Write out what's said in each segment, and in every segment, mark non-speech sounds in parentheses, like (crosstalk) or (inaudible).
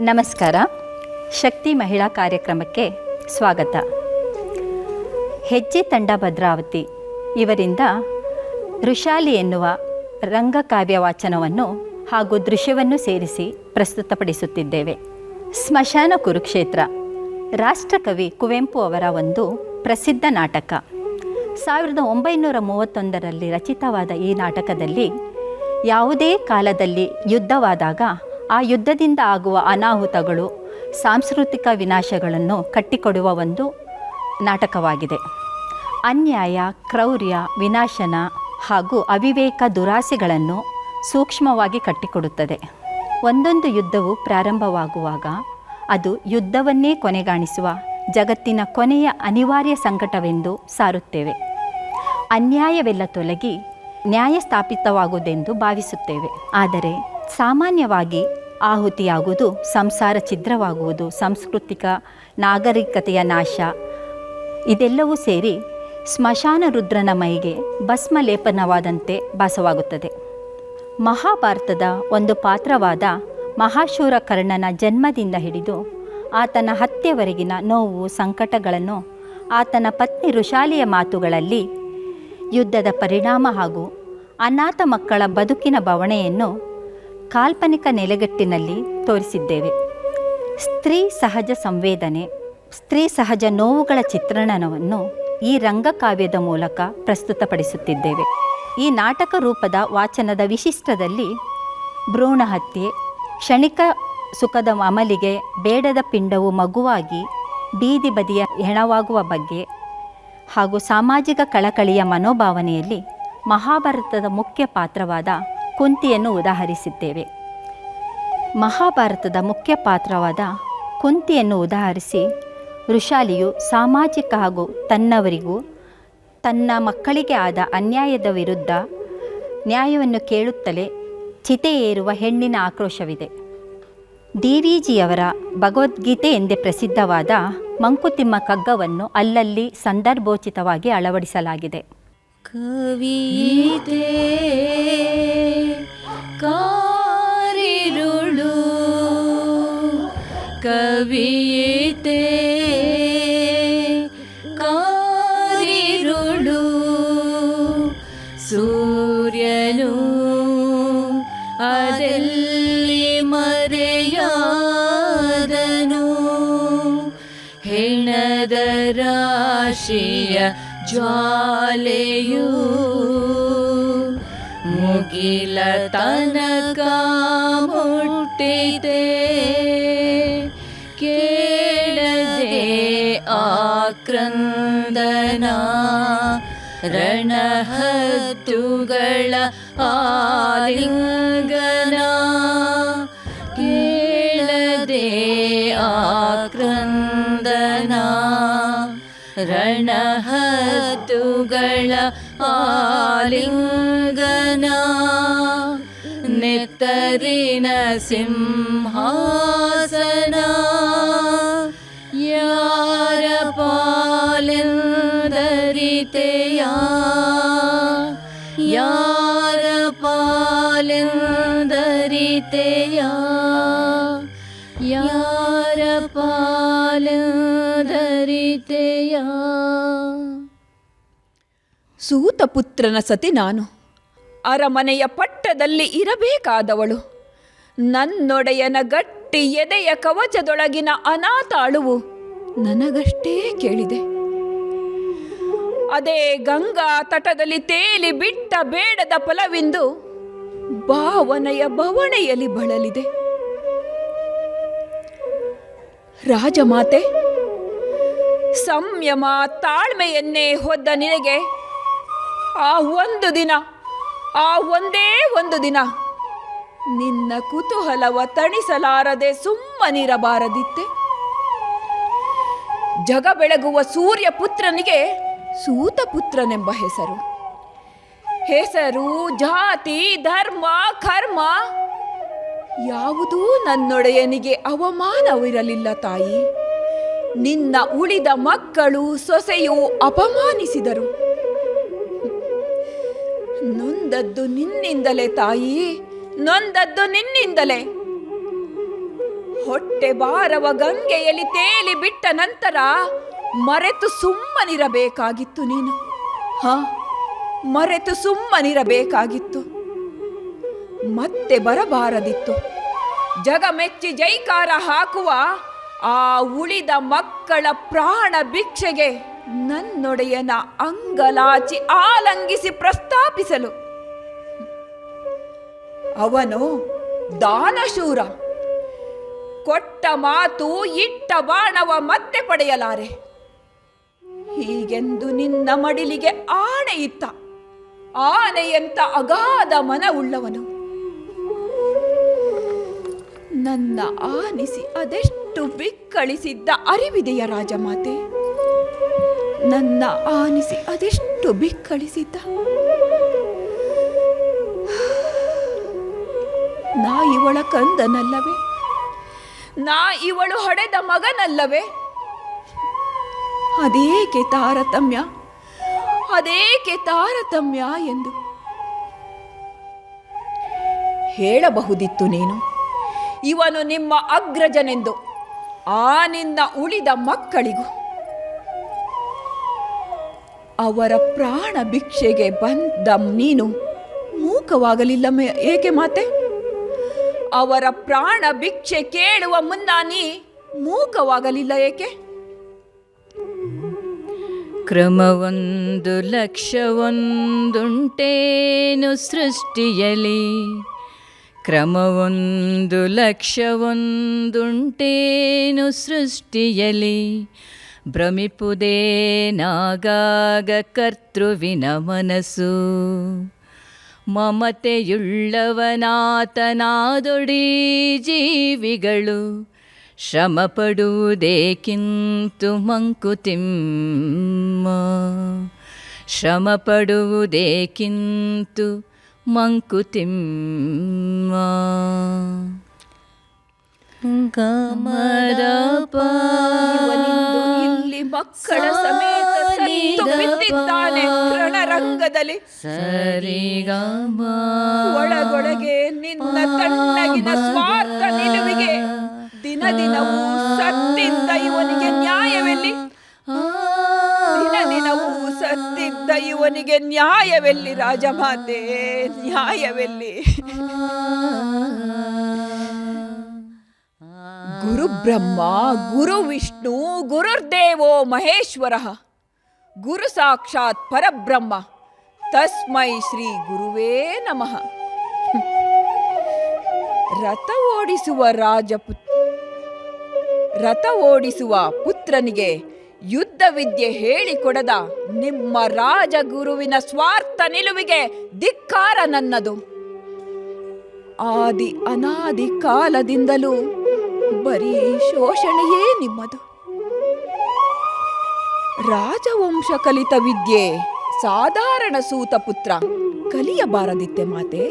ನಮಸ್ಕಾರ. ಶಕ್ತಿ ಮಹಿಳಾ ಕಾರ್ಯಕ್ರಮಕ್ಕೆ ಸ್ವಾಗತ. ಹೆಜ್ಜೆ ತಂಡ ಭದ್ರಾವತಿ. ಇವರಿಂದ ಋಷಾಲಿ ಎನ್ನುವ ರಂಗಕಾವ್ಯ ವಾಚನವನ್ನು ಹಾಗೂ ದೃಶ್ಯವನ್ನು ಸೇರಿಸಿ ಪ್ರಸ್ತುತಪಡಿಸುತ್ತಿದ್ದೇವೆ. ಸ್ಮಶಾನ ಕುರುಕ್ಷೇತ್ರ, ರಾಷ್ಟ್ರಕವಿ ಕುವೆಂಪು ಅವರ ಒಂದು ಪ್ರಸಿದ್ಧ ನಾಟಕ. ಸಾವಿರದ ಒಂಬೈನೂರ ಮೂವತ್ತೊಂದರಲ್ಲಿ ರಚಿತವಾದ ಈ ನಾಟಕದಲ್ಲಿ ಯಾವುದೇ ಕಾಲದಲ್ಲಿ ಯುದ್ಧವಾದಾಗ ಆ ಯುದ್ಧದಿಂದ ಆಗುವ ಅನಾಹುತಗಳು, ಸಾಂಸ್ಕೃತಿಕ ವಿನಾಶಗಳನ್ನು ಕಟ್ಟಿಕೊಡುವ ಒಂದು ನಾಟಕವಾಗಿದೆ. ಅನ್ಯಾಯ, ಕ್ರೌರ್ಯ, ವಿನಾಶನ ಹಾಗೂ ಅವಿವೇಕ ದುರಾಸೆಗಳನ್ನು ಸೂಕ್ಷ್ಮವಾಗಿ ಕಟ್ಟಿಕೊಡುತ್ತದೆ. ಒಂದೊಂದು ಯುದ್ಧವು ಪ್ರಾರಂಭವಾಗುವಾಗ ಅದು ಯುದ್ಧವನ್ನೇ ಕೊನೆಗಾಣಿಸುವ ಜಗತ್ತಿನ ಕೊನೆಯ ಅನಿವಾರ್ಯ ಸಂಕಟವೆಂದು ಸಾರುತ್ತೇವೆ. ಅನ್ಯಾಯವೆಲ್ಲ ತೊಲಗಿ ನ್ಯಾಯ ಸ್ಥಾಪಿತವಾಗುವುದೆಂದು ಭಾವಿಸುತ್ತೇವೆ. ಆದರೆ ಸಾಮಾನ್ಯವಾಗಿ ಆಹುತಿಯಾಗುವುದು, ಸಂಸಾರ ಛಿದ್ರವಾಗುವುದು, ಸಾಂಸ್ಕೃತಿಕ ನಾಗರಿಕತೆಯ ನಾಶ, ಇದೆಲ್ಲವೂ ಸೇರಿ ಸ್ಮಶಾನ ರುದ್ರನ ಮೈಗೆ ಭಸ್ಮ ಲೇಪನವಾದಂತೆ ಭಾಸವಾಗುತ್ತದೆ. ಮಹಾಭಾರತದ ಒಂದು ಪಾತ್ರವಾದ ಮಹಾಶೂರ ಕರ್ಣನ ಜನ್ಮದಿಂದ ಹಿಡಿದು ಆತನ ಹತ್ಯೆವರೆಗಿನ ನೋವು, ಸಂಕಟಗಳನ್ನು ಆತನ ಪತ್ನಿ ಋಷಾಲಿಯ ಮಾತುಗಳಲ್ಲಿ ಯುದ್ಧದ ಪರಿಣಾಮ ಹಾಗೂ ಅನಾಥ ಮಕ್ಕಳ ಬದುಕಿನ ಬವಣೆಯನ್ನು ಕಾಲ್ಪನಿಕ ನೆಲೆಗಟ್ಟಿನಲ್ಲಿ ತೋರಿಸಿದ್ದೇವೆ. ಸ್ತ್ರೀ ಸಹಜ ಸಂವೇದನೆ, ಸ್ತ್ರೀ ಸಹಜ ನೋವುಗಳ ಚಿತ್ರಣವನ್ನು ಈ ರಂಗಕಾವ್ಯದ ಮೂಲಕ ಪ್ರಸ್ತುತಪಡಿಸುತ್ತಿದ್ದೇವೆ. ಈ ನಾಟಕ ರೂಪದ ವಾಚನದ ವಿಶಿಷ್ಟದಲ್ಲಿ ಭ್ರೂಣ ಹತ್ಯೆ ಕ್ಷಣಿಕ ಸುಖದ ಅಮಲಿಗೆ ಬೇಡದ ಪಿಂಡವು ಮಗುವಾಗಿ ಬೀದಿ ಬದಿಯ ಹೆಣವಾಗುವ ಬಗ್ಗೆ ಹಾಗೂ ಸಾಮಾಜಿಕ ಕಳಕಳಿಯ ಮನೋಭಾವನೆಯಲ್ಲಿ ಮಹಾಭಾರತದ ಮುಖ್ಯ ಪಾತ್ರವಾದ ಕುಂತಿಯನ್ನು ಉದಾಹರಿಸಿದ್ದೇವೆ. ಮಹಾಭಾರತದ ಮುಖ್ಯ ಪಾತ್ರವಾದ ಕುಂತಿಯನ್ನು ಉದಾಹರಿಸಿ ಋಷಾಲಿಯು ಸಾಮಾಜಿಕ ಹಾಗೂ ತನ್ನವರಿಗೂ ತನ್ನ ಮಕ್ಕಳಿಗೆ ಆದ ಅನ್ಯಾಯದ ವಿರುದ್ಧ ನ್ಯಾಯವನ್ನು ಕೇಳುತ್ತಲೇ ಚಿತೆ ಏರುವ ಹೆಣ್ಣಿನ ಆಕ್ರೋಶವಿದೆ. ಡಿ ವಿ ಜಿಯವರ ಭಗವದ್ಗೀತೆ ಎಂದೇ ಪ್ರಸಿದ್ಧವಾದ ಮಂಕುತಿಮ್ಮ ಕಗ್ಗವನ್ನು ಅಲ್ಲಲ್ಲಿ ಸಂದರ್ಭೋಚಿತವಾಗಿ ಅಳವಡಿಸಲಾಗಿದೆ. ಕವಿತೆ ಕಾರಿರುಳು ಕವಿತೆ ಅದೆಲ್ಲಿ ಮರೆಯಾದನು ಹೆಣದ ರಾಶಿಯ ಜ್ವಾಲೆಯು ಮುಗಿಲ ತನಕ ಮುಟ್ಟಿದೆ ಕೇಳದೆ ಆಕ್ರಂದನ ರಣಹದ್ದುಗಳ ಆಲಿಂಗನ ರಣಹದ್ದುಗಳ ಆಲಿಂಗನ ನೆತ್ತರಿನ ಸಿಂಹಾಸನ. ಯಾರ ಪಾಲೆಂದರಿತೆಯ ಸೂತಪುತ್ರನ ಸತಿ ನಾನು. ಅರಮನೆಯ ಪಟ್ಟದಲ್ಲಿ ಇರಬೇಕಾದವಳು. ನನ್ನೊಡೆಯನ ಗಟ್ಟಿ ಎದೆಯ ಕವಚದೊಳಗಿನ ಅನಾಥಾಳುವು ನನಗಷ್ಟೇ ಕೇಳಿದೆ. ಅದೇ ಗಂಗಾ ತಟದಲ್ಲಿ ತೇಲಿ ಬಿಟ್ಟ ಬೇಡದ ಫಲವಿಂದು ಭಾವನೆಯ ಬವಣೆಯಲ್ಲಿ ಬಳಲಿದೆ. ರಾಜಮಾತೆ ಸಂಯಮ ತಾಳ್ಮೆಯನ್ನೇ ಹೊದ್ದ ನಿನಗೆ. ಆ ಒಂದು ದಿನ, ಆ ಒಂದೇ ಒಂದು ದಿನ ನಿನ್ನ ಕುತೂಹಲವ ತಣಿಸಲಾರದೆ ಸುಮ್ಮನಿರಬಾರದಿತ್ತೆ. ಜಗ ಬೆಳಗುವ ಸೂರ್ಯ ಪುತ್ರನಿಗೆ ಸೂತಪುತ್ರನೆಂಬ ಹೆಸರು. ಹೆಸರು, ಜಾತಿ, ಧರ್ಮ, ಕರ್ಮ ಯಾವುದೂ ನನ್ನೊಡೆಯನಿಗೆ ಅವಮಾನವಿರಲಿಲ್ಲ ತಾಯಿ. ನಿನ್ನ ಉಳಿದ ಮಕ್ಕಳು ಸೊಸೆಯು ಅಪಮಾನಿಸಿದರು. ನೊಂದದ್ದು ನಿನ್ನಿಂದಲೇ ತಾಯಿ, ನೊಂದದ್ದು ನಿನ್ನಿಂದಲೇ. ಹೊಟ್ಟೆ ಬಾರವ ಗಂಗೆಯಲ್ಲಿ ತೇಲಿ ಬಿಟ್ಟ ನಂತರ ಮರೆತು ಸುಮ್ಮನಿರಬೇಕಾಗಿತ್ತು ನೀನು. ಹ, ಮರೆತು ಸುಮ್ಮನಿರಬೇಕಾಗಿತ್ತು. ಮತ್ತೆ ಬರಬಾರದಿತ್ತು. ಜಗ ಮೆಚ್ಚಿ ಜೈಕಾರ ಹಾಕುವ ಆ ಉಳಿದ ಮಕ್ಕಳ ಪ್ರಾಣ ಭಿಕ್ಷೆಗೆ ನನ್ನೊಡೆಯನ ಅಂಗಲಾಚಿ ಆಲಂಗಿಸಿ ಪ್ರಸ್ತಾಪಿಸಲು. ಅವನು ದಾನಶೂರ. ಕೊಟ್ಟ ಮಾತು ಇಟ್ಟ ಬಾಣವ ಮತ್ತೆ ಪಡೆಯಲಾರೆ. ಹೀಗೆಂದು ನಿನ್ನ ಮಡಿಲಿಗೆ ಆಣೆ ಇತ್ತ ಆನೆಯಂತ ಅಗಾಧ ಮನವುಳ್ಳವನು. ನನ್ನ ಆನಿಸಿ ಅದೆಷ್ಟು ಬಿಕ್ಕಳಿಸಿದ್ದ ಅರಿವಿದೆಯ ರಾಜಮಾತೆ? ನನ್ನ ಆನಿಸಿ ಅದೆಷ್ಟು ಬಿಕ್ಕಳಿಸಿದ್ದ? ನಾ ಇವಳ ಕಂದನಲ್ಲವೇ? ನಾ ಇವಳು ಹೊಡೆದ ಮಗನಲ್ಲವೇ? ಅದೇಕೆ ತಾರತಮ್ಯ? ಅದೇಕೆ ತಾರತಮ್ಯ ಎಂದು? ಹೇಳಬಹುದಿತ್ತು ನೀನು? ಇವನು ನಿಮ್ಮ ಅಗ್ರಜನೆಂದು ಆ ನಿನ್ನ ಉಳಿದ ಮಕ್ಕಳಿಗೂ ಅವರ ಪ್ರಾಣ ಭಿಕ್ಷೆಗೆ ಬಂದ ನೀನು ಮೂಕವಾಗಲಿಲ್ಲ ಏಕೆ ಮಾತೆ? ಅವರ ಪ್ರಾಣ ಭಿಕ್ಷೆ ಕೇಳುವ ಮುನ್ನ ನೀ ಮೂಕವಾಗಲಿಲ್ಲ ಏಕೆ? ಕ್ರಮವೊಂದು ಲಕ್ಷವೊಂದುಂಟೇನು ಸೃಷ್ಟಿಯಲಿ ಕ್ರಮವೊಂದು ಲಕ್ಷವೊಂದುಂಟೇನು ಸೃಷ್ಟಿಯಲಿ. ಭ್ರಮಿಪುದೇನಾಗಾಗ ಕರ್ತೃವಿನ ಮನಸ್ಸು. ಮಮತೆಯುಳ್ಳವನಾತನಾದೊಡಿ ಜೀವಿಗಳು. ಶ್ರಮ ಪಡುವುದೇಕಿಂತು ಮಂಕುತಿಮ್ಮ. ಶ್ರಮ ಪಡುವುದೇಕಿಂತು ಮಂಕುತಿಮ್ಮ ಇಲ್ಲಿ ಮಕ್ಕಳ ಸಮೇತ ಬಿದ್ದಿದ್ದಾನೆ ರಣರಂಗದಲ್ಲಿ ಸರಿಗಮ ಒಳಗೊಳಗೆ ನಿನ್ನ ತಣ್ಣಗಿನ ಸ್ವಾರ್ಥ ನಿಲುವಿಗೆ ದಿನ ದಿನವೂ ಸತ್ತಿದ್ದ ಇವನಿಗೆ ನ್ಯಾಯವೆಲ್ಲಿ? ಸತ್ತಿದ್ದ ಇವನಿಗೆ ನ್ಯಾಯವೆಲ್ಲಿ, ರಾಜಮಾತೆ? ನ್ಯಾಯವೆಲ್ಲಿ? ಗುರು ಬ್ರಹ್ಮ ಗುರು ವಿಷ್ಣು, ಗುರುರ್ದೇವೋ ಮಹೇಶ್ವರ. ಗುರು ಸಾಕ್ಷಾತ್ ಪರಬ್ರಹ್ಮ. ತಸ್ಮೈ ಶ್ರೀ ಗುರುವೇ ನಮಃ. ರಥ ಓಡಿಸುವ ರಾಜಪುತ್, ರಥ ಓಡಿಸುವ ಪುತ್ರನಿಗೆ ಯುದ್ಧ ವಿದ್ಯೆ ಹೇಳಿಕೊಡದ ನಿಮ್ಮ ರಾಜಗುರುವಿನ ಸ್ವಾರ್ಥ ನಿಲುವಿಗೆ ಧಿಕ್ಕಾರ ನನ್ನದು. ಆದಿ ಅನಾದಿ ಕಾಲದಿಂದಲೂ ಬರೀ ಶೋಷಣೆಯೇ ನಿಮ್ಮದು. ರಾಜವಂಶ ಕಲಿತ ವಿದ್ಯೆ ಸಾಧಾರಣ ಸೂತ ಪುತ್ರ, ಕಲಿಯಬಾರದಿತ್ತೆ ಮಾತೆ,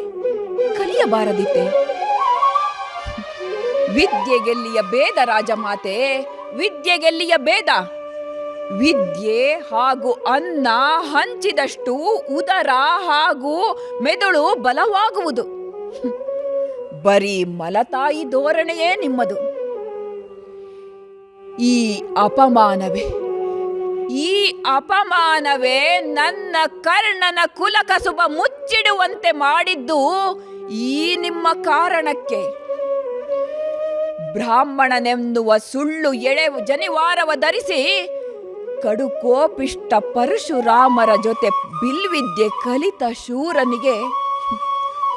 ಕಲಿಯಬಾರದಿತ್ತೆ. ವಿದ್ಯೆಗೆಲ್ಲಿಯ ಮಾತೆ ವಿದ್ಯೆ ಗೆಲ್ಲಿಯ ಭೇದ? ವಿದ್ಯೆ ಹಾಗೂ ಅನ್ನ ಹಂಚಿದಷ್ಟು ಉದರ ಹಾಗೂ ಮೆದುಳು ಬಲವಾಗುವುದು. ಬರೀ ಮಲತಾಯಿ ಧೋರಣೆಯೇ ನಿಮ್ಮದು. ಈ ಅಪಮಾನವೇ ಈ ಅಪಮಾನವೇ ನನ್ನ ಕರ್ಣನ ಕುಲಕಸುಬ ಮುಚ್ಚಿಡುವಂತೆ ಮಾಡಿದ್ದು ಈ ನಿಮ್ಮ ಕಾರಣಕ್ಕೆ. ಬ್ರಾಹ್ಮಣನೆನ್ನುವ ಸುಳ್ಳು ಎಳೆ ಜನಿವಾರವ ಧರಿಸಿ ಕಡು ಕೋಪಿಷ್ಟ ಪರಶುರಾಮರ ಜೊತೆ ಬಿಲ್ವಿದ್ಯೆ ಕಲಿತ ಶೂರನಿಗೆ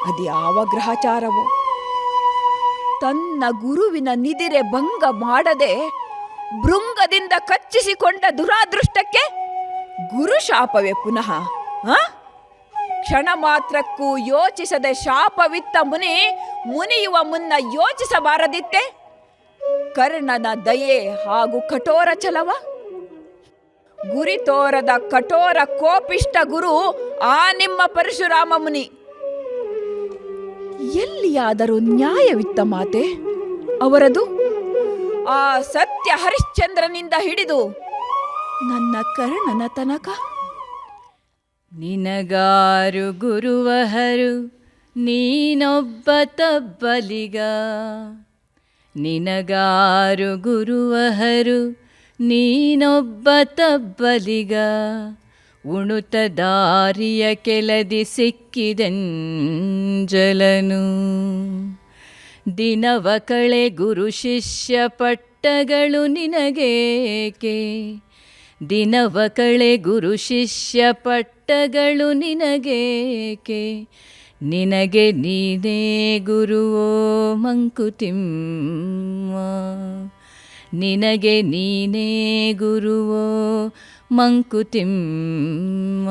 ಅದ್ಯಾವ ಗ್ರಹಚಾರವೋ? ತನ್ನ ಗುರುವಿನ ನಿದಿರೆ ಭಂಗ ಮಾಡದೆ ಭೃಂಗದಿಂದ ಕಚ್ಚಿಸಿಕೊಂಡ ದುರಾದೃಷ್ಟಕ್ಕೆ ಗುರು ಶಾಪವೇ ಪುನಃ? ಕ್ಷಣ ಮಾತ್ರಕ್ಕೂ ಯೋಚಿಸದೆ ಶಾಪವಿತ್ತ ಮುನಿ ಮುನಿಯುವ ಮುನ್ನ ಯೋಚಿಸಬಾರದಿತ್ತೆ? ಕರ್ಣನ ದಯೆ ಹಾಗೂ ಕಠೋರ ಛಲವ? ಗುರಿ ತೋರದ ಕಠೋರ ಕೋಪಿಷ್ಟ ಗುರು ಆ ನಿಮ್ಮ ಪರಶುರಾಮ ಮುನಿ. ಎಲ್ಲಿಯಾದರೂ ನ್ಯಾಯವಿತ್ತ ಮಾತೆ? ಅವರದು? ಆ ಸತ್ಯ ಹರಿಶ್ಚಂದ್ರನಿಂದ ಹಿಡಿದು ನನ್ನ ಕರ್ಣನ ತನಕ. ನಿನಗಾರು ಗುರುವಹರು, ನೀನೊಬ್ಬ ತಬ್ಬಲಿಗ. ನಿನಗಾರು ಗುರುವಹರು ನೀನೊಬ್ಬ ತಬ್ಬಲಿಗ, ಉಣುತ ದಾರಿಯ ಕೆಳದಿ ಸಿಕ್ಕಿದಂಜಲನು ದಿನವ ಕಳೆ ಗುರು ಶಿಷ್ಯ ಪಟ್ಟಗಳು ನಿನಗೇಕೆ? ದಿನವ ಕಳೆ ಗುರು ಶಿಷ್ಯ ಪಟ್ಟಗಳು ನಿನಗೇಕೆ? ನಿನಗೆ ನೀನೇ ಗುರುವೋ ಮಂಕುತಿಮ್ಮ. ನಿನಗೆ ನೀನೇ ಗುರುವೋ, ಮಂಕುತಿಮ್ಮ.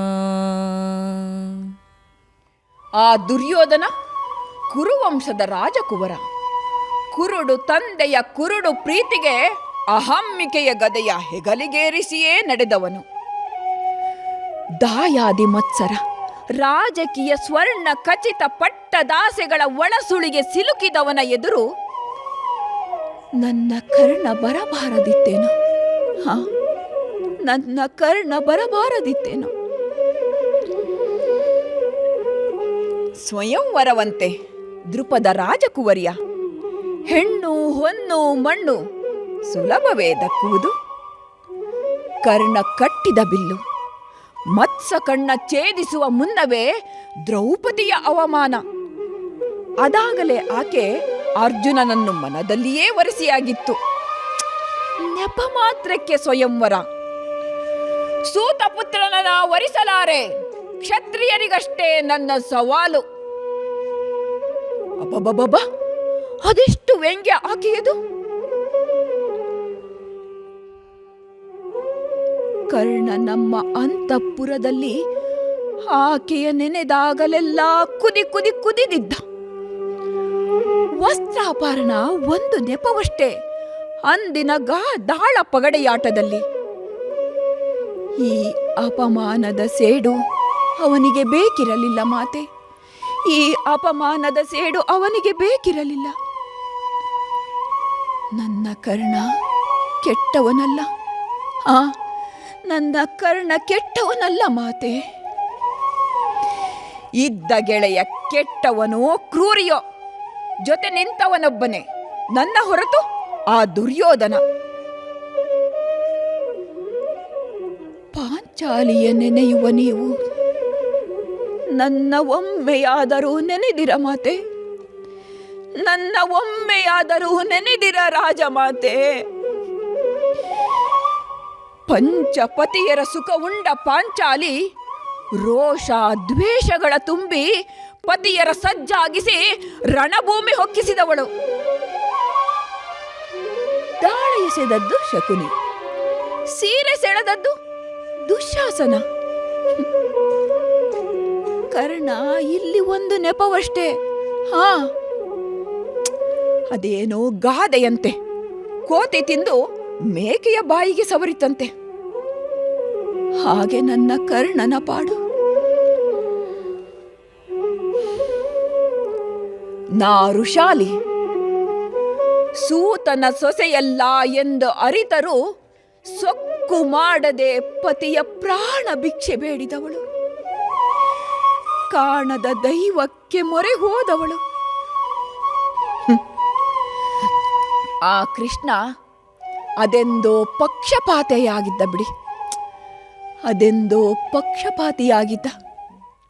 ಆ ದುರ್ಯೋಧನ ಕುರುವಂಶದ ರಾಜಕುವರ. ಕುರುಡು ತಂದೆಯ ಕುರುಡು ಪ್ರೀತಿಗೆ ಅಹಮ್ಮಿಕೆಯ ಗದೆಯ ಹೆಗಲಿಗೇರಿಸಿಯೇ ನಡೆದವನು. ದಾಯಾದಿ ಮತ್ಸರ, ರಾಜಕೀಯ ಸ್ವರ್ಣ ಖಚಿತ ಪಟ್ಟದಾಸೆಗಳ ಒಳಸುಳಿಗೆ ಸಿಲುಕಿದವನ ಎದುರು ನನ್ನ ಕರ್ಣ ಬರಬಾರದಿತ್ತೇನೋ? ನನ್ನ ಕರ್ಣ ಬರಬಾರದಿತ್ತೇನೋ? ಸ್ವಯಂವರವಂತೆ ದೃಪದ ರಾಜಕುವರಿಯ, ಹೆಣ್ಣು, ಹೊನ್ನು, ಮಣ್ಣು, ಸುಲಭವೇ ದಕ್ಕುವುದು? ಕರ್ಣ ಕಟ್ಟಿದ ಬಿಲ್ಲು, ಮತ್ಸ ಕಣ್ಣ ಛೇದಿಸುವ ಮುನ್ನವೇ ದ್ರೌಪದಿಯ ಅವಮಾನ. ಅದಾಗಲೇ ಆಕೆ ಅರ್ಜುನನನ್ನು ಮನದಲ್ಲಿಯೇ ಒರೆಸಿಯಾಗಿತ್ತು. ನೆಪ ಮಾತ್ರಕ್ಕೆ ಸ್ವಯಂವರ. ಸೂತ ಪುತ್ರನನ್ನ ವರಿಸಲಾರೆ ಕ್ಷತ್ರಿಯರಿಗಷ್ಟೇ ನನ್ನ ಸವಾಲು. ಅದೆಷ್ಟು ವ್ಯಂಗ್ಯ ಆಕೆಯದು? ಕರ್ಣ ನಮ್ಮ ಅಂತಃಪುರದಲ್ಲಿ ಆಕೆಯ ನೆನೆದಾಗಲೆಲ್ಲ ಕುದಿ ಕುದಿ ಕುದಿದಿದ್ದ. ವಸ್ತ್ರಾಪರಣ ಒಂದು ನೆಪವಷ್ಟೇ. ಅಂದಿನ ಗಾ ದಾಳ ಪಗಡೆಯಾಟದಲ್ಲಿ. ಈ ಅಪಮಾನದ ಸೇಡು ಅವನಿಗೆ ಬೇಕಿರಲಿಲ್ಲ ಮಾತೆ. ಈ ಅಪಮಾನದ ಸೇಡು ಅವನಿಗೆ ಬೇಕಿರಲಿಲ್ಲ. ನನ್ನ ಕರ್ಣ ಕೆಟ್ಟವನಲ್ಲ. ಆ, ನನ್ನ ಕರ್ಣ ಕೆಟ್ಟವನಲ್ಲ ಮಾತೆ. ಇದ್ದ ಗೆಳೆಯ ಕೆಟ್ಟವನೋ ಕ್ರೂರಿಯೋ. ಜೊತೆ ನಿಂತವನೊಬ್ಬನೇ. ನನ್ನ ಹೊರತು ಆ ದುರ್ಯೋಧನ. ಪಾಂಚಾಲಿಯ ನೆನೆಯುವ ನೀವು. ನನ್ನ ಒಮ್ಮೆಯಾದರೂ ನೆನೆದಿರ ಮಾತೆ. ನನ್ನ ಒಮ್ಮೆಯಾದರೂ ನೆನೆದಿರ ರಾಜ ಮಾತೆ. ಪಂಚಪತಿಯರ ಸುಖ ಉಂಡ ಪಾಂಚಾಲಿ ರೋಷ ದ್ವೇಷಗಳ ತುಂಬಿ ಪತಿಯರ ಸಜ್ಜಾಗಿಸಿ ರಣಭೂಮಿ ಹೊಕ್ಕಿಸಿದವಳು. ದಾಳಿಸಿದದ್ದು ಶಕುನಿ. ಸೀರೆ ಸೆಳೆದದ್ದು ದುಶಾಸನ. ಕರ್ಣ, ಇಲ್ಲಿ ಒಂದು ನೆಪವಷ್ಟೇ. ಹಾ. ಅದೇನೋ ಗಾದೆಯಂತೆ. ಕೋತಿ ತಿಂದು ಮೇಕೆಯ ಬಾಯಿಗೆ ಸವರಿತಂತೆ. ಹಾಗೆ ನನ್ನ ಕರ್ಣನ ಪಾಡು. ನಾ ಋಷಾಲಿ. ಸೂತನ ಸೊಸೆಯಲ್ಲ ಎಂದು ಅರಿತರು ಸೊಕ್ಕು ಮಾಡದೆ ಪತಿಯ ಪ್ರಾಣ ಭಿಕ್ಷೆ ಬೇಡಿದವಳು. ಕಾಣದ ದೈವಕ್ಕೆ ಮೊರೆ ಹೋದವಳು. ಆ ಕೃಷ್ಣ ಅದೆಂದೋ ಪಕ್ಷಪಾತೆಯಾಗಿದ್ದ ಬಿಡಿ. ಅದೆಂದೋ ಪಕ್ಷಪಾತಿಯಾಗಿದ್ದ.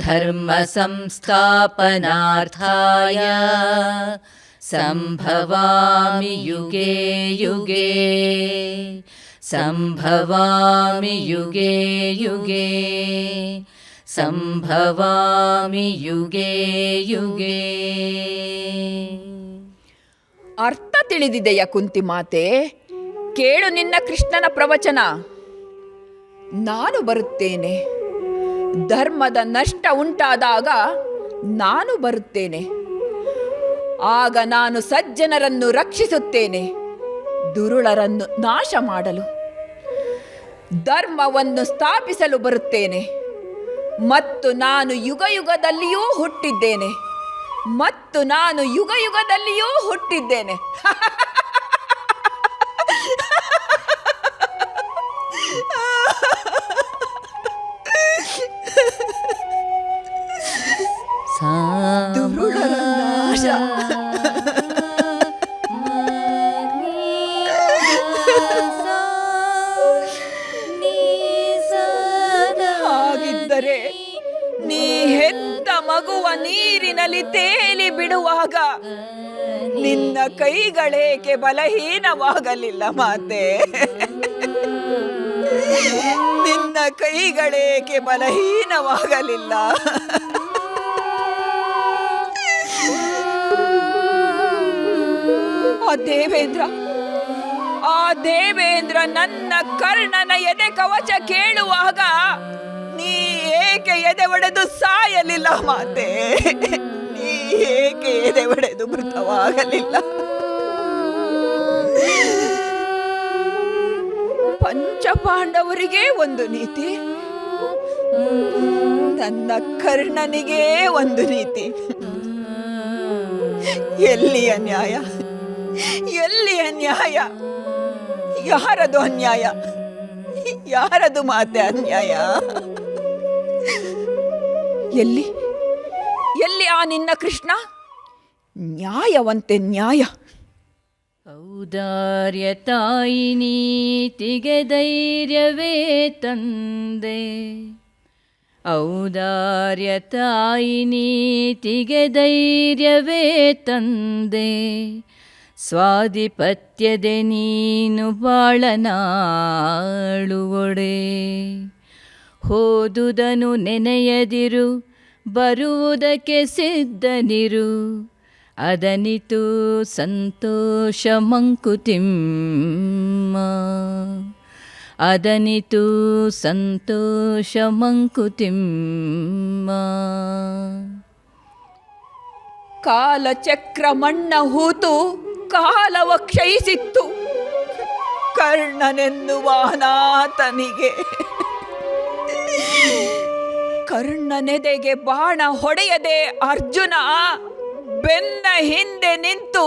ಧರ್ಮ ಸಂಸ್ಥಾಪನಾರ್ಥಾಯ ಸಂಭವಾಮಿ ಯುಗೆ ಯುಗೆ सम्भवामि युगे युगे सम्भवामि युगे युगे ಅರ್ಥ ತಿಳಿದಿದೆಯ ಕುಂತಿ ಮಾತೆ ಕೇಳು ನಿನ್ನ ಕೃಷ್ಣನ ಪ್ರವಚನ ನಾನು ಬರುತ್ತೇನೆ ಧರ್ಮದ ನಷ್ಟ ಉಂಟಾದಾಗ ನಾನು ಬರುತ್ತೇನೆ. ಆಗ ನಾನು ಸಜ್ಜನರನ್ನು ರಕ್ಷಿಸುತ್ತೇನೆ, ದುರುಳರನ್ನು ನಾಶ ಮಾಡಲು. ಧರ್ಮವನ್ನು ಸ್ಥಾಪಿಸಲು ಬರುತ್ತೇನೆ. ಮತ್ತು ನಾನು ಯುಗ ಯುಗದಲ್ಲಿಯೂ ಹುಟ್ಟಿದ್ದೇನೆ. ಮತ್ತು ನಾನು ಯುಗ ಯುಗದಲ್ಲಿಯೂ ಹುಟ್ಟಿದ್ದೇನೆ. (laughs) ಕೈಗಳೇಕೆ ಬಲಹೀನವಾಗಲಿಲ್ಲ ಮಾತೆ? ನಿನ್ನ ಕೈಗಳೇಕೆ ಬಲಹೀನವಾಗಲಿಲ್ಲ? ಆ ದೇವೇಂದ್ರ ಆ ದೇವೇಂದ್ರ ನನ್ನ ಕರ್ಣನ ಎದೆ ಕವಚ ಕೇಳುವಾಗ ನೀ ಏಕೆ ಎದೆ ಒಡೆದು ಸಾಯಲಿಲ್ಲ ಮಾತೆ? ಏಕೆ ಎದೆ ಒಡೆದು ಮೃತವಾಗಲಿಲ್ಲ? ಪಂಚಪಾಂಡವರಿಗೆ ಒಂದು ನೀತಿ. ನನ್ನ ಕರ್ಣನಿಗೆ ಒಂದು ನೀತಿ. ಎಲ್ಲಿಯ ನ್ಯಾಯ? ಎಲ್ಲಿಯ ನ್ಯಾಯ? ಯಾರದು ಅನ್ಯಾಯ? ಯಾರದು ಮಾತೆ ಅನ್ಯಾಯ? ಎಲ್ಲಿ? ನಿನ್ನ ಕೃಷ್ಣ? ನ್ಯಾಯವಂತೆ ನ್ಯಾಯ. ಔದಾರ್ಯ ತಾಯಿ ನೀತಿಗೆ ಧೈರ್ಯವೇ ತಂದೆ. ಔದಾರ್ಯ ತಾಯಿ ನೀತಿಗೆ ಧೈರ್ಯವೇ ತಂದೆ. ಸ್ವಾಧಿಪತ್ಯದೆ ನೀನು ಬಾಳನಾಳುವೊಡೆ. ಹೋದುದನು ನೆನೆಯದಿರು ಬರುವುದಕ್ಕೆ ಸಿದ್ಧನಿರು. ಅದನಿತು ಸಂತೋಷ ಮಂಕುತಿಮ್ಮ ಅದನಿತು ಸಂತೋಷ ಮಂಕುತಿಮ್ಮ ಕಾಲಚಕ್ರ ಮಣ್ಣ ಹೂತು ಕಾಲವ ಕ್ಷಯಿಸಿತ್ತು ಕರ್ಣನೆನ್ನುವ ಅನಾಥನಿಗೆ ಕರ್ಣನೆದೆಗೆ ಬಾಣ ಹೊಡೆಯದೆ ಅರ್ಜುನ ಬೆನ್ನ ಹಿಂದೆ ನಿಂತು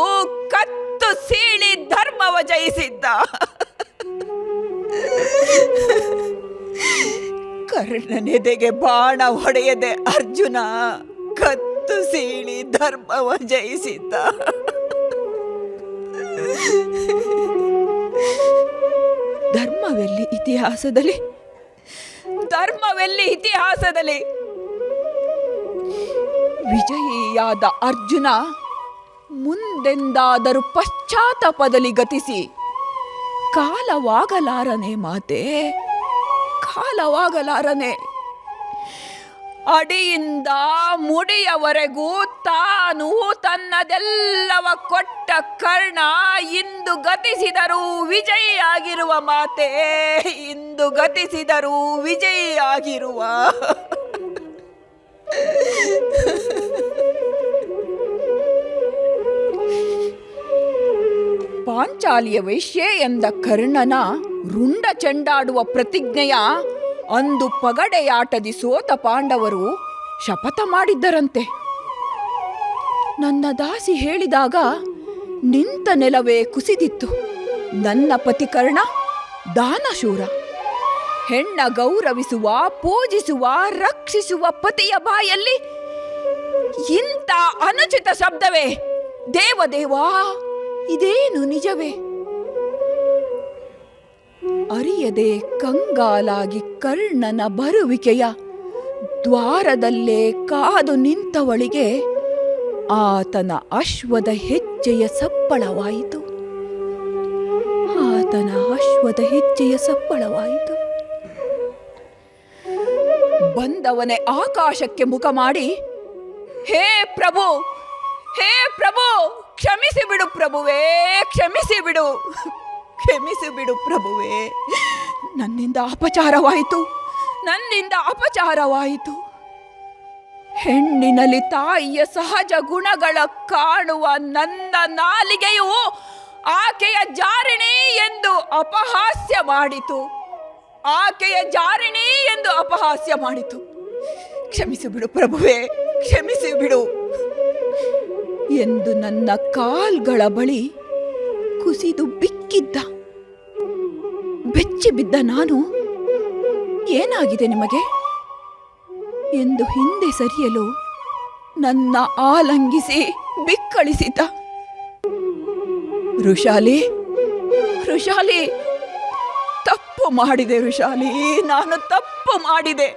ಕತ್ತು ಸೀಳಿ ಧರ್ಮವ ಜಯಿಸಿದ್ದ. ಕರ್ಣನೆದೆಗೆ ಬಾಣ ಹೊಡೆಯದೆ ಅರ್ಜುನ ಕತ್ತು ಸೀಳಿ ಧರ್ಮವ ಜಯಿಸಿದ್ದ. ಧರ್ಮವೆಲ್ಲಿ ಇತಿಹಾಸದಲ್ಲಿ ಧರ್ಮವೆಲ್ಲಿ ಇತಿಹಾಸದಲ್ಲಿ? ವಿಜಯಿಯಾದ ಅರ್ಜುನ ಮುಂದೆಂದಾದರೂ ಪಶ್ಚಾತ್ತಾಪದಲ್ಲಿ ಗತಿಸಿ ಕಾಲವಾಗಲಾರನೆ ಮಾತೆ ಕಾಲವಾಗಲಾರನೆ. ಅಡಿಯಿಂದ ಮುಡಿಯವರೆಗೂ ತಾನು ತನ್ನದೆಲ್ಲವ ಕೊಟ್ಟ ಕರ್ಣ ಇಂದು ಗತಿಸಿದರೂ ವಿಜಯಿಯಾಗಿರುವ ಮಾತೆ, ಇಂದು ಗತಿಸಿದರೂ ವಿಜಯಿಯಾಗಿರುವ. ಪಾಂಚಾಲಿಯ ವೈಶ್ಯೆ ಎಂದ ಕರ್ಣನ ರುಂಡ ಚೆಂಡಾಡುವ ಪ್ರತಿಜ್ಞೆಯ ಅಂದು ಪಗಡೆಯಾಟದಿ ಸೋತ ಪಾಂಡವರು ಶಪಥ ಮಾಡಿದ್ದರಂತೆ. ನನ್ನ ದಾಸಿ ಹೇಳಿದಾಗ ನಿಂತ ನೆಲವೇ ಕುಸಿದಿತ್ತು. ನನ್ನ ಪತಿಕರ್ಣ ದಾನಶೂರ. ಹೆಣ್ಣ ಗೌರವಿಸುವ, ಪೂಜಿಸುವ, ರಕ್ಷಿಸುವ ಪತಿಯ ಬಾಯಲ್ಲಿ ಇಂಥ ಅನುಚಿತ ಶಬ್ದವೇ. ದೇವದೇವಾ, ಇದೇನು ನಿಜವೇ? ಅರಿಯದೆ ಕಂಗಾಲಾಗಿ ಕರ್ಣನ ಬರುವಿಕೆಯ ದ್ವಾರದಲ್ಲೇ ಕಾದು ನಿಂತವಳಿಗೆ ಆತನ ಅಶ್ವದ ಹೆಜ್ಜೆಯ ಸಪ್ಪಳವಾಯಿತು. ಆತನ ಅಶ್ವದ ಹೆಜ್ಜೆಯ ಸಪ್ಪಳವಾಯಿತು. ಬಂದವನೇ ಆಕಾಶಕ್ಕೆ ಮುಖ ಮಾಡಿ, ಹೇ ಪ್ರಭು ಹೇ ಪ್ರಭು ಕ್ಷಮಿಸಿ ಬಿಡು ಪ್ರಭುವೇ ಕ್ಷಮಿಸಿ ಬಿಡು ಕ್ಷಮಿಸಿ ಬಿಡು ಪ್ರಭುವೇ. ನನ್ನಿಂದ ಅಪಚಾರವಾಯಿತು. ನನ್ನಿಂದ ಅಪಚಾರವಾಯಿತು. ಹೆಣ್ಣಿನಲ್ಲಿ ತಾಯಿಯ ಸಹಜ ಗುಣಗಳ ಕಾಣುವ ನನ್ನ ನಾಲಿಗೆಯು ಆಕೆಯ ಜಾರಿಣಿ ಎಂದು ಅಪಹಾಸ್ಯ ಮಾಡಿತು. ಆಕೆಯ ಜಾರಿಣಿ ಎಂದು ಅಪಹಾಸ್ಯ ಮಾಡಿತು. ಕ್ಷಮಿಸಿ ಬಿಡು ಪ್ರಭುವೇ ಕ್ಷಮಿಸಿ ಬಿಡು ಎಂದು ನನ್ನ ಕಾಲ್ಗಳ ಬಳಿ ಕುಸಿದು ಬಿಕ್ಕಿದ್ದ ಬೆಚ್ಚಿ ಬಿದ್ದ ನಾನು ಏನಾಗಿದೆ ನಿಮಗೆ? ಎಂದು ಹಿಂದೆ ಸರಿಯಲು ನನ್ನ ಆಲಂಗಿಸಿ ಬಿಕ್ಕಳಿಸಿದ್ದ. ಋಷಾಲಿ ಋಷಾಲಿ, ತಪ್ಪು ಮಾಡಿದೆ ಋಷಾಲಿ, ನಾನು ತಪ್ಪು ಮಾಡಿದೆ.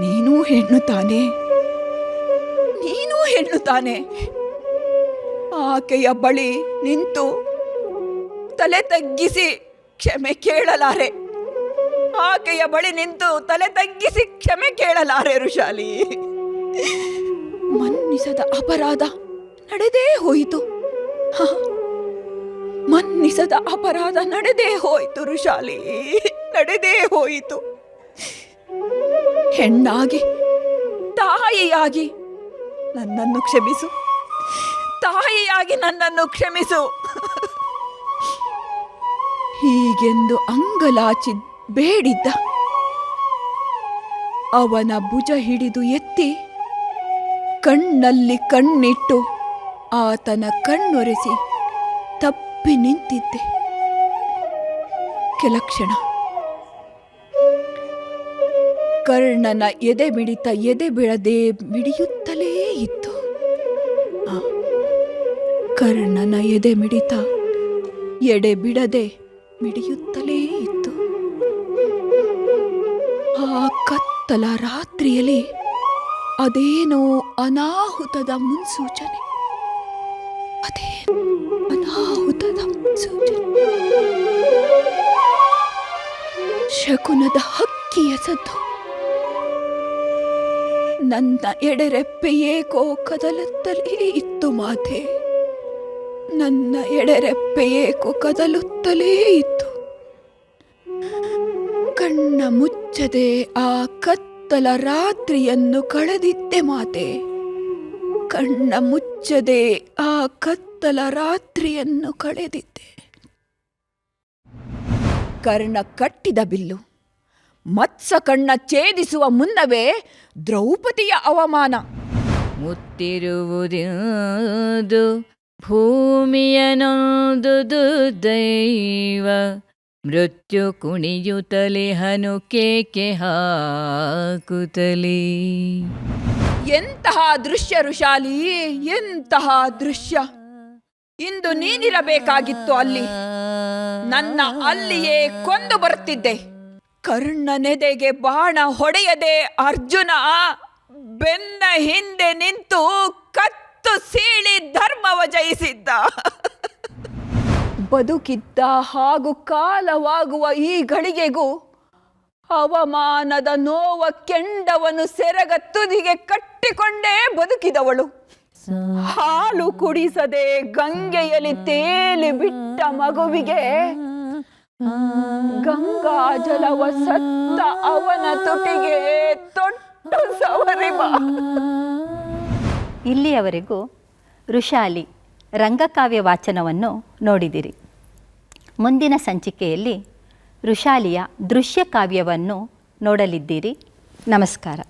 ನೀನು ಹೆಣ್ಣು ತಾನೆ ನೀನು ಹೆಣ್ಣು ತಾನೆ ಆಕೆಯ ಬಳಿ ನಿಂತು ತಲೆ ತಗ್ಗಿಸಿ ಕ್ಷಮೆ ಕೇಳಲಾರೆ. ಆಕೆಯ ಬಳಿ ನಿಂತು ತಲೆ ತಗ್ಗಿಸಿ ಕ್ಷಮೆ ಕೇಳಲಾರೆ ಋಷಾಲಿ. ಮನ್ನಿಸದ ಅಪರಾಧ ನಡೆದೇ ಹೋಯಿತು. ಮನ್ನಿಸದ ಅಪರಾಧ ನಡೆದೇ ಹೋಯಿತು ಋಷಾಲಿ. ನಡೆದೇ ಹೋಯಿತು. ಹೆಣ್ಣಾಗಿ, ತಾಯಿಯಾಗಿ ನನ್ನನ್ನು ಕ್ಷಮಿಸು. ತಾಯಿಯಾಗಿ ನನ್ನನ್ನು ಕ್ಷಮಿಸು. ಹೀಗೆಂದು ಅಂಗಲಾಚಿ ಬೇಡಿದ್ದ. ಅವನ ಭುಜ ಹಿಡಿದು ಎತ್ತಿ ಕಣ್ಣಲ್ಲಿ ಕಣ್ಣಿಟ್ಟು ಆತನ ಕಣ್ಣೊರೆಸಿ ತಪ್ಪಿ ನಿಂತಿದ್ದೆ. ಕೆಲಕ್ಷಣ ಕರ್ಣನ ಎದೆ ಮಿಡಿತ ಎದೆ ಬಿಡದೆ ಬಿಡಿಯುತ್ತಲೇ ಇತ್ತು. ಕರ್ಣನ ಎದೆ ಮಿಡಿತ ಎಡೆ ಬಿಡದೆ ಮಿಡಿಯುತ್ತಲೇ ಇತ್ತು. ಆ ಕತ್ತಲ ರಾತ್ರಿಯಲ್ಲಿ ಅದೇನೋ ಅನಾಹುತದ ಮುನ್ಸೂಚನೆ. ಅದೇ ಅನಾಹುತದ ಮುನ್ಸೂಚನೆ. ಶಕುನದ ಹಕ್ಕಿಯ ಸದ್ದು ನನ್ನ ಎಡೆರೆಪ್ಪೆ ಏಕೋ ಕದಲುತ್ತಲೇ ಇತ್ತು ಮಾತೆ. ನನ್ನ ಎಡೆರೆಪ್ಪೆ ಏಕೋ ಕದಲುತ್ತಲೇ ಇತ್ತು. ಮುಚ್ಚದೆ ಆ ಕತ್ತಲ ರಾತ್ರಿಯನ್ನು ಕಳೆದಿದ್ದೆ ಮಾತೆ. ಕಣ್ಣ ಮುಚ್ಚದೆ ಆ ಕತ್ತಲ ರಾತ್ರಿಯನ್ನು ಕಳೆದಿದ್ದೆ. ಕರ್ಣ ಕಟ್ಟಿದ ಬಿಲ್ಲು. ಮತ್ಸ ಕಣ್ಣ ಛೇದಿಸುವ ಮುನ್ನವೇ ದ್ರೌಪದಿಯ ಅವಮಾನ. ಮುತ್ತಿರುವುದು ಭೂಮಿಯನೊಂದು ದುರ್ದೈವ. ಮೃತ್ಯು ಕುಣಿಯುತ್ತಲೇ ಹನು ಕೇಕೆ ಹಾಕುತ್ತಲೇ. ಎಂತಹ ದೃಶ್ಯ ಋಷಾಲಿ, ಎಂತಹ ದೃಶ್ಯ. ಇಂದು ನೀನಿರಬೇಕಾಗಿತ್ತು ಅಲ್ಲಿ. ನನ್ನ ಅಲ್ಲಿಯೇ ಕೊಂದು ಬರುತ್ತಿದ್ದೆ ಕರ್ಣನೆದೆಗೆ ಬಾಣ ಹೊಡೆಯದೆ ಅರ್ಜುನ ಬೆನ್ನ ಹಿಂದೆ ನಿಂತು ಕತ್ತು ಸೀಳಿ ಧರ್ಮವ ಜಯಿಸಿದ್ದ. ಬದುಕಿದ್ದ ಹಾಗೂ ಕಾಲವಾಗುವ ಈ ಗಳಿಗೆಗೂ ಅವಮಾನದ ನೋವ ಕೆಂಡವನ್ನು ಸೆರಗ ತುದಿಗೆ ಕಟ್ಟಿಕೊಂಡೇ ಬದುಕಿದವಳು. ಹಾಲು ಕುಡಿಸದೆ ಗಂಗೆಯಲ್ಲಿ ತೇಲಿ ಬಿಟ್ಟ ಮಗುವಿಗೆ ಗಂಗಾ ಜಲವ ಸತ್ತ ಅವನ ತುಟಿಗೆ ತೊಟ್ಟು ಸವರಿಮ ಇಲ್ಲಿಯವರೆಗೂ ಋಷಾಲಿ ರಂಗಕಾವ್ಯ ವಾಚನವನ್ನು ನೋಡಿದಿರಿ. ಮುಂದಿನ ಸಂಚಿಕೆಯಲ್ಲಿ ಋಷಾಲಿಯ ದೃಶ್ಯ ಕಾವ್ಯವನ್ನು ನೋಡಲಿದ್ದೀರಿ. ನಮಸ್ಕಾರ.